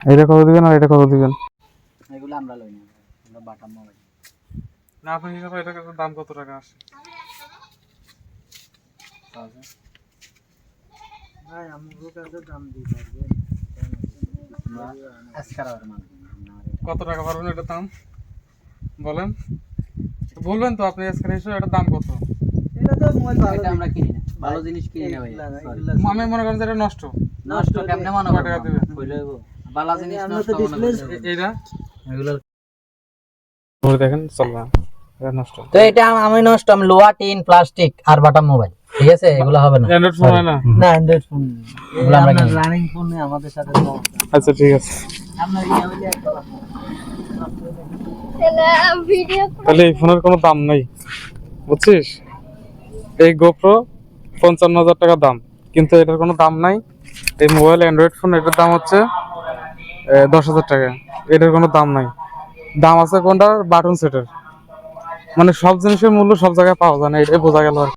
এটা কত দিবেন আর এটা কত দিবেন? এগুলো আমরা লই না আমরা বাটাম মোবাইল না আপনি হিসাবে এটা দাম কত টাকা আসে? ভাই আমগো কাছে দাম দিই পারবে আজকার আর মাল কত টাকা পারবেন এটার দাম? বলেন। বলবেন তো আপনি আজকের হিসেবে এটার দাম কত? এটা তো মোবাইল ভালো এটা আমরা কিনি না ভালো জিনিস কিনি না ভাই আমি মনে করেন যে এটা নষ্ট। নষ্ট কেমনে মনে দিবেন? কইলে ভালো জিনিস নষ্ট এ- এইটা দেখেন চলবে এটা নষ্ট। তো এটা আমি নষ্ট আমি লোহা টিন প্লাস্টিক আর বাটাম মোবাইল। ঠিক আছে? এগুলো হবে না। অ্যান্ড্রয়েড ফোন না? না অ্যান্ড্রয়েড ফোন এগুলো আমরা রানিং ফোন আমাদের সাথে আচ্ছা ঠিক আছে। আপনার ইয়া হইলে একটা তাহলে এই ফোনের কোনো দাম নাই। বুঝছিস? এই গোপ্রো পঞ্চান্ন হাজার টাকা দাম। কিন্তু এটার কোনো দাম নাই। এই মোবাইল অ্যান্ড্রয়েড ফোন এটার দাম হচ্ছে দশ হাজার টাকা। এটার কোনো দাম নাই। দাম আছে কোনটার? বাটন সেটের। মানে সব জিনিসের মূল্য সব জায়গায় পাওয়া যায় না, এটাই বোঝা গেল আর।